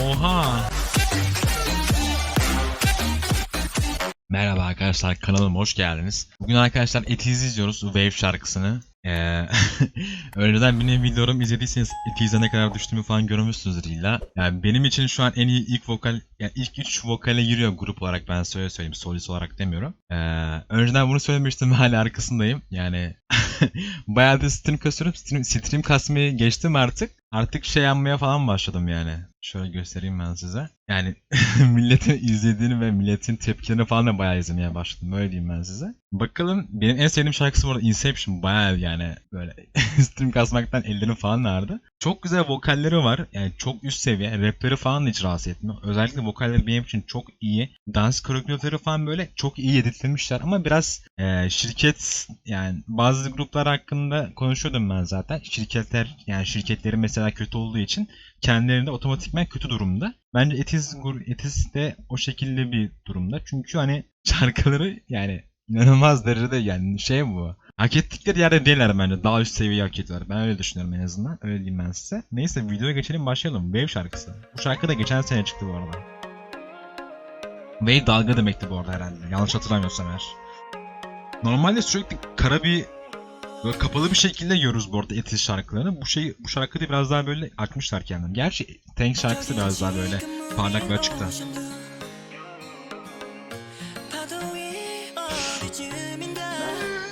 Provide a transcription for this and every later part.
Oha. Merhaba arkadaşlar kanalıma hoş geldiniz. Bugün arkadaşlar Etiz izliyoruz Wave şarkısını. Ee, önceden benim videolarımı izlediyseniz Etiz'e ne kadar düştüğümü falan görmüşsünüzdür illa. Yani benim için şu an en iyi ilk vokal, yani ilk üç vokale giriyor grup olarak ben söyle söyleyeyim solist olarak demiyorum. Ee, önceden bunu söylemiştim ve hala arkasındayım. Yani bayağı da stream kasıyorum. Stream, stream kasmayı geçtim artık. Artık şey yapmaya falan başladım yani. Şöyle göstereyim ben size. Yani milletin izlediğini ve milletin tepkilerini falan da bayağı izlemeye başladım. Öyle diyeyim ben size. Bakalım benim en sevdiğim şarkısı bu arada Inception. Bayağı yani böyle stream kasmaktan ellerim falan ağrıdı. Çok güzel vokalleri var. Yani çok üst seviye. Rapleri falan da hiç rahatsız etmiyor. Özellikle vokalleri benim için çok iyi. Dans koreografileri falan böyle çok iyi editlemişler. Ama biraz e, şirket yani bazı gruplar hakkında konuşuyordum ben zaten. Şirketler yani şirketleri mesela kötü olduğu için kendilerinde otomatikman kötü durumda. Bence Etiz, Etiz de o şekilde bir durumda. Çünkü hani şarkıları yani inanılmaz derecede yani şey bu. Hak ettikleri yerde değiller bence. Daha üst seviye hak ediyorlar. Ben öyle düşünüyorum en azından. Öyle diyeyim ben size. Neyse videoya geçelim başlayalım. Wave şarkısı. Bu şarkı da geçen sene çıktı bu arada. Wave dalga demekti bu arada herhalde. Yanlış hatırlamıyorsam eğer. Normalde sürekli kara bir Böyle kapalı bir şekilde görürüz bu arada Etiz şarkılarını. Bu şey bu şarkıyı biraz daha böyle açmışlar kendini. Gerçi Tank şarkısı biraz daha böyle parlak ve açıkta.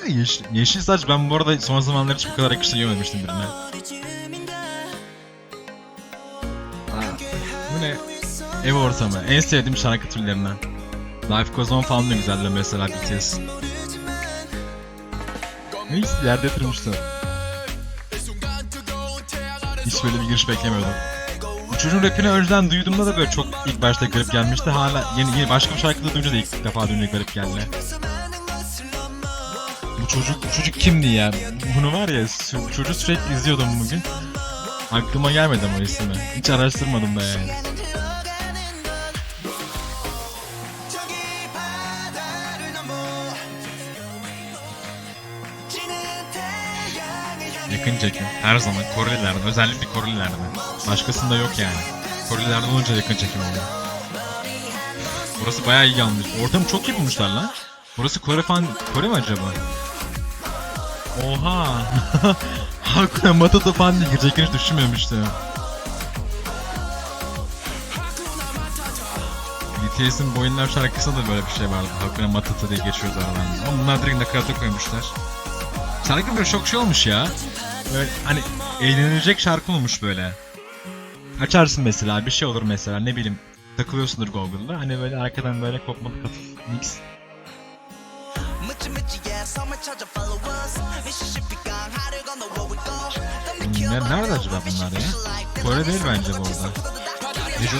Yeşil, yeşil saç ben bu arada son zamanlarda hiç bu kadar yakıştı görmemiştim birine. Bu ne? Ev ortamı. En sevdiğim şarkı türlerinden. Life Goes On falan da güzeldi mesela BTS. Hiç yerde yatırmışlar. Hiç böyle bir giriş beklemiyordum. Bu çocuğun rapini önceden duyduğumda da böyle çok ilk başta garip gelmişti. Hala yeni, yeni başka bir şarkıda duyunca da ilk defa duyunca garip geldi. Bu çocuk, bu çocuk kimdi ya? Bunu var ya, çocuğu sürekli izliyordum bugün. Aklıma gelmedi ama ismi. Hiç araştırmadım da yani. Yakın çekim. Her zaman Korelilerden. Özellikle Korelilerden. Başkasında yok yani. Korelilerden olunca yakın çekim oluyor. Burası bayağı iyi almış. Ortamı çok iyi bulmuşlar lan. Burası Kore falan... Kore mi acaba? Oha! Hakuna Matata falan diye gireceklerini hiç düşünmemiştim. BTS'in Boyunlar şarkısında da böyle bir şey vardı. Hakuna Matata diye geçiyordu aralarında. Ama bunlar direkt nakarata koymuşlar. Şarkı böyle çok şey olmuş ya. Böyle hani eğlenilecek şarkı olmuş böyle. Açarsın mesela bir şey olur mesela ne bileyim takılıyorsundur Google'da hani böyle arkadan böyle kopmalı hafif mix. Ne, nerede acaba bunlar ya? Kore değil bence bu arada.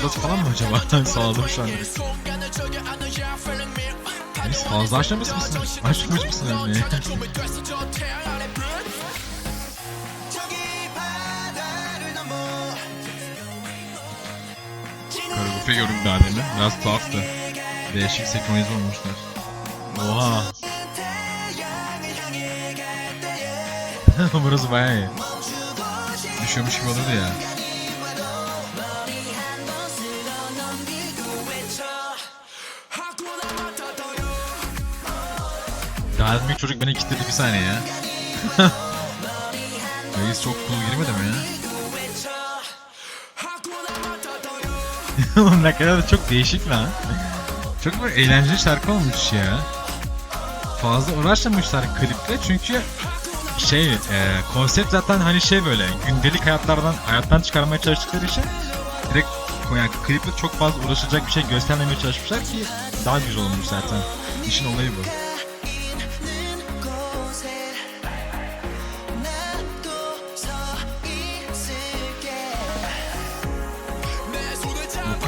Odası falan mı acaba? Sağladım şu an. Biz fazla aşamış mısın? Aşmış mısın anne? Koreografi gördüm daha demin. Biraz tuhaftı. Değişik senkronize olmuşlar. Oha. Burası bayağı iyi. Düşüyormuş gibi olurdu ya. Daha büyük çocuk beni kilitledi bir saniye ya. Reis çok cool girmedi mi ya? Oğlum ne kadar da çok değişik lan. Çok böyle eğlenceli şarkı olmuş ya. Fazla uğraşmamışlar kliple çünkü şey e, konsept zaten hani şey böyle gündelik hayatlardan hayattan çıkarmaya çalıştıkları için direkt yani kliple çok fazla uğraşacak bir şey göstermemeye çalışmışlar ki daha güzel olmuş zaten. İşin olayı bu.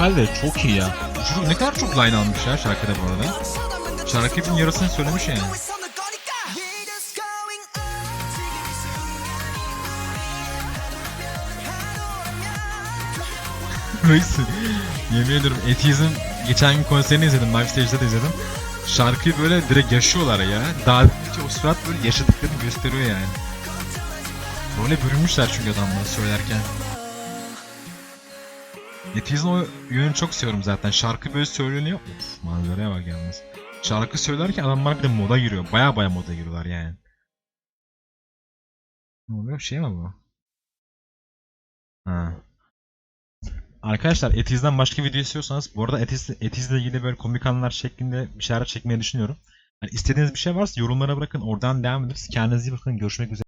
Vokal de çok iyi ya. Çocuk ne kadar çok line almış ya şarkıda bu arada. Şarkının yarısını söylemiş yani. Reis, yemin ediyorum Etiz'in geçen gün konserini izledim, live stage'de de izledim. Şarkıyı böyle direkt yaşıyorlar ya. Daha o surat böyle yaşadıklarını gösteriyor yani. Böyle bürünmüşler çünkü adamlar söylerken. Etiz'in o yönünü çok seviyorum zaten. Şarkı böyle söyleniyor. Of, manzaraya bak yalnız. Şarkı söylerken adamlar bir de moda giriyor. Baya baya moda giriyorlar yani. Ne oluyor? Şey mi bu? Ha. Arkadaşlar Etiz'den başka video istiyorsanız bu arada Etiz, Etiz'le ilgili böyle komik anlar şeklinde bir şeyler çekmeyi düşünüyorum. Yani istediğiniz bir şey varsa yorumlara bırakın oradan devam ederiz. Kendinize iyi bakın. Görüşmek üzere.